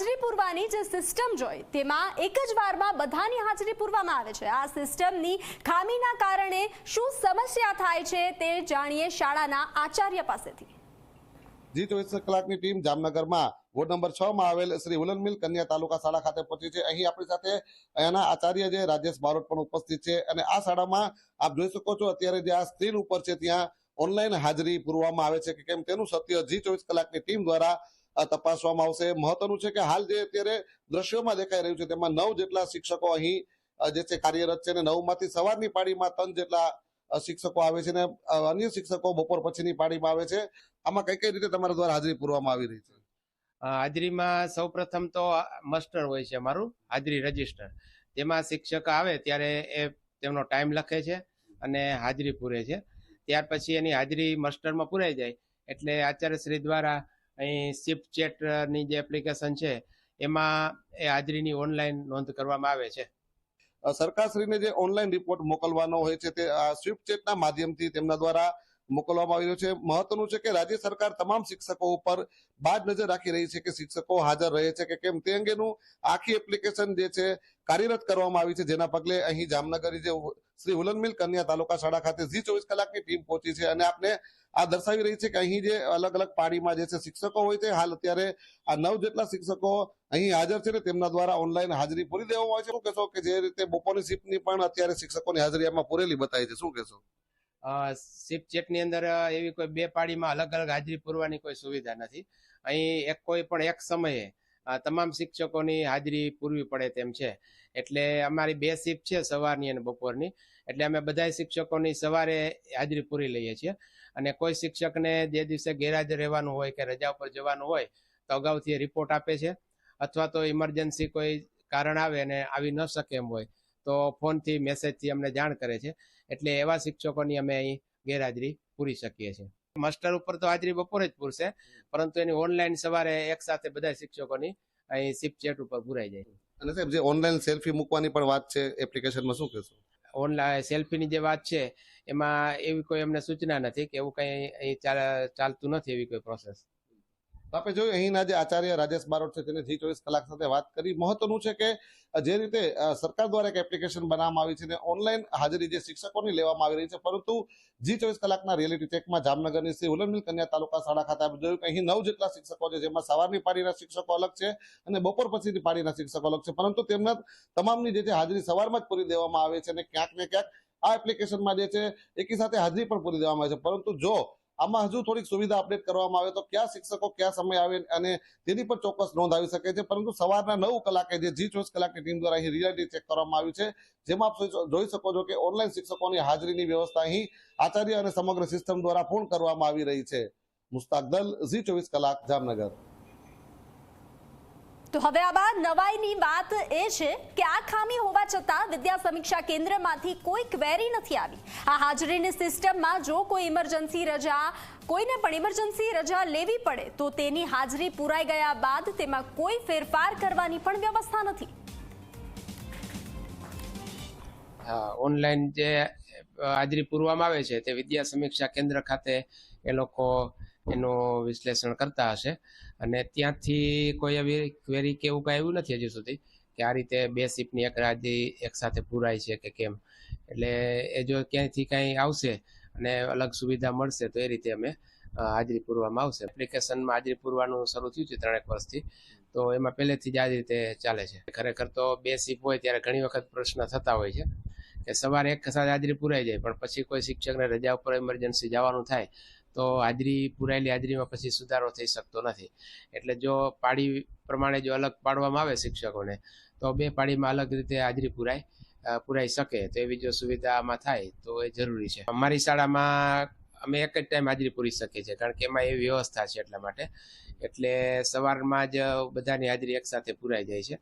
હાજરી પૂરવાની જે સિસ્ટમ જોઈ, તેમાં એક જ વારમાં બધાની હાજરી પૂરવામાં આવે છે. આ સિસ્ટમની ખામીના કારણે શું સમસ્યા થાય છે તે જાણીએ શાળાના આચાર્ય પાસેથી. જી ચોવીસ કલાકની ટીમ જામનગરમાં વોર્ડ નંબર છ માં આવેલ શ્રી ઉલન મિલ કન્યા તાલુકા શાળા ખાતે પહોંચી છે. અહીં આપણી સાથે એના આચાર્ય જે રાજેશ બારોટ પણ ઉપસ્થિત છે અને આ શાળામાં આપ જોઈ શકો છો અત્યારે જે આ સ્ક્રીન ઉપર છે ત્યાં ઓનલાઈન હાજરી પૂરવામાં આવે છે કે કેમ તેનું સત્ય જી ચોવીસ કલાકની ટીમ દ્વારા તપાસવામાં આવશે. મહત્વનું છે કે હાલ જે અત્યારે દ્રશ્યોમાં દેખાઈ રહ્યું છે, તેમાં નવ જેટલા શિક્ષકો અહીં જે છે કાર્યરત છે અને નવમાંથી સવારની પાળીમાં ત્રણ જેટલા શિક્ષકો આવે છે અને અન્ય શિક્ષકો બપોર પછીની પાળીમાં આવે છે. આમાં કઈ કઈ રીતે તમારા દ્વારા હાજરી પૂરવામાં આવી રહી છે? હાજરીમાં સૌપ્રથમ તો મસ્ટર હોય છે અમારું, હાજરી રજિસ્ટર. તેમાં શિક્ષક આવે ત્યારે એ તેમનો ટાઈમ લખે છે અને હાજરી પૂરે છે. ત્યાર પછી એની હાજરી મસ્ટરમાં પૂરાઈ જાય. એટલે આચાર્યશ્રી દ્વારા અહીં શિફ્ટ ચેટની જે એપ્લિકેશન છે, એમાં એ હાજરીની ઓનલાઈન નોંધ કરવામાં આવે છે. સરકારશ્રીને જે ઓનલાઈન રિપોર્ટ મોકલવાનો હોય છે તે સ્વિફ્ટ ચેટના માધ્યમથી તેમના દ્વારા મોકલવામાં આવી રહ્યો છે. મહત્વનું છે કે રાજ્ય સરકાર તમામ શિક્ષકો ઉપર બાજ નજર રાખી રહી છે કે શિક્ષકો હાજર રહે છે કે કેમ? તે અંગેનું આખી એપ્લિકેશન જે છે કાર્યરત કરવામાં આવી છે. જેના પગલે અહીં જામનગર જે શ્રી ઉલનમિલ કન્યા તાલુકા શાળા ખાતે ઝી ચોવીસ કલાકની ટીમ પહોંચી છે અને આપને આ દર્શાવી રહી છે કે અહીં જે અલગ અલગ પાડીમાં જે છે શિક્ષકો હોય છે, હાલ અત્યારે આ નવ જેટલા શિક્ષકો અહીં હાજર છે ને તેમના દ્વારા ઓનલાઈન હાજરી પૂરી દેવામાં આવે છે. શું કહેશો કે જે રીતે બપોરની શિફ્ટની પણ અત્યારે શિક્ષકોની હાજરી આમાં પૂરેલી બતાવી છે? શું કહેશો? શિફ્ટ ચેકની અંદર એવી કોઈ બે પાળીમાં અલગ અલગ હાજરી પૂરવાની કોઈ સુવિધા નથી. અહીં એક કોઈ પણ એક સમયે તમામ શિક્ષકોની હાજરી પૂરવી પડે તેમ છે. એટલે અમારી બે શિફ્ટ છે સવારની અને બપોરની. એટલે અમે બધા શિક્ષકોની સવારે હાજરી પૂરી લઈએ છીએ. અને કોઈ શિક્ષકને જે દિવસે ગેરહાજર રહેવાનું હોય કે રજા ઉપર જવાનું હોય, તો અગાઉથી રિપોર્ટ આપે છે. અથવા તો ઇમરજન્સી કોઈ કારણ આવે અને આવી ન શકે એમ હોય તો ફોનથી મેસેજથી અમને જાણ કરે છે. એટલે એવા શિક્ષકોની અમે અહીં ગેરહાજરી પૂરી શકીએ છીએ. માસ્ટર ઉપર તો હાજરી બપોરે જ પૂરશે પરંતુ એની ઓનલાઈન સવારે એક સાથે બધા શિક્ષકોની અહીં શિફ્ટ ચેટ ઉપર પૂરાઈ જાય. અને સાહેબ જે ઓનલાઈન સેલ્ફી મૂકવાની પણ વાત છે એપ્લિકેશનમાં શું કહેશો? ઓનલાઈન સેલ્ફીની જે વાત છે એમાં એવી કોઈ અમને સૂચના નથી કે એવું કંઈ અહીં ચાલતું નથી એવી કોઈ પ્રોસેસ આપણે જોયું, અહીંના જે આચાર્ય રાજેશ બારોટ છે, તેને જી ચોવીસ કલાક સાથે વાત કરી. મહત્વનું છે કે જે રીતે સરકાર દ્વારા એક એપ્લિકેશન બનાવવામાં આવી છે અને ઓનલાઈન હાજરી જે શિક્ષકોની લેવામાં આવી રહી છે, પરંતુ જી ચોવીસ કલાકના રિયાલિટી ચેકમાં જામનગરની શ્રી ઉલનમિલ કન્યા તાલુકા શાળા ખાતે આપણે જોયું કે અહીં નવ જેટલા શિક્ષકો છે, જેમાં સવારની પાળીના શિક્ષકો અલગ છે અને બપોર પછીની પાળીના શિક્ષકો અલગ છે. પરંતુ તેમના તમામની જે હાજરી સવારમાં જ પૂરી દેવામાં આવે છે અને ક્યાંક ને ક્યાંક આ એપ્લિકેશનમાં જે છે, એકી સાથે હાજરી પણ પૂરી દેવામાં આવે છે. પરંતુ જો આમાં હજુ થોડીક સુવિધા અપડેટ કરવામાં આવે તો કયા શિક્ષકો કયા સમય આવે અને તેની પર ચોક્કસ નોંધ આવી શકે છે. પરંતુ સવારના નવ કલાકે જે જી ચોવીસ કલાકની ટીમ દ્વારા અહીં રિયાલિટી ચેક કરવામાં આવ્યું છે, જેમાં આપ જોઈ- શકો છો કે ઓનલાઈન શિક્ષકોની હાજરીની વ્યવસ્થા અહીં આચાર્ય અને સમગ્ર સિસ્ટમ દ્વારા પૂર્ણ કરવામાં આવી રહી છે. મુસ્તાક દલ ઝી ચોવીસ કલાક, જામનગર. તો હવે આ બાદ નવાઈની વાત એ છે કે આ ખામી હોવા છતાં વિદ્યા સમીક્ષા કેન્દ્રમાંથી કોઈ ક્વેરી નથી આવી. આ હાજરીની સિસ્ટમમાં જો કોઈ ઇમરજન્સી રજા, કોઈને પણ ઇમરજન્સી રજા લેવી પડે, તો તેની હાજરી પૂરાઈ ગયા બાદ તેમાં કોઈ ફેરફાર કરવાની પણ વ્યવસ્થા નથી. ઓનલાઈન જે હાજરી પૂરવામાં આવે છે તે વિદ્યા સમીક્ષા કેન્દ્ર ખાતે એ લોકો એનું વિશ્લેષણ કરતા હશે. અને ત્યાંથી કોઈ એવી ક્વેરી કે એવું કાંઈ આવ્યું નથી હજુ સુધી કે આ રીતે બે શિપની એક રાજી એક સાથે પૂરાય છે કે કેમ. એટલે એ જો ક્યાંયથી કાંઈ આવશે અને અલગ સુવિધા મળશે તો એ રીતે અમે હાજરી પૂરવામાં આવશે. એપ્લિકેશનમાં હાજરી પૂરવાનું શરૂ થયું છે ત્રણેક વર્ષથી. તો એમાં પહેલેથી જ આ રીતે ચાલે છે. ખરેખર તો બે શિપ હોય ત્યારે ઘણી વખત પ્રશ્ન થતા હોય છે કે સવારે એક સાથે હાજરી પૂરાઈ જાય, પણ પછી કોઈ શિક્ષકને રજા ઉપર ઇમરજન્સી જવાનું થાય તો હાજરી પુરાયેલી હાજરીમાં પછી સુધારો થઈ શકતો નથી. એટલે જો પાડી પ્રમાણે જો અલગ પાડવામાં આવે શિક્ષકોને, તો બે પાડીમાં અલગ રીતે હાજરી પુરાય પુરાઈ શકે. તો એવી જો સુવિધા આમાં થાય, તો એ જરૂરી છે. અમારી શાળામાં અમે એક જ ટાઈમ હાજરી પૂરી શકીએ છીએ, કારણ કે એમાં એવી વ્યવસ્થા છે એટલા માટે. એટલે સવારમાં જ બધાની હાજરી એકસાથે પૂરાઈ જાય છે.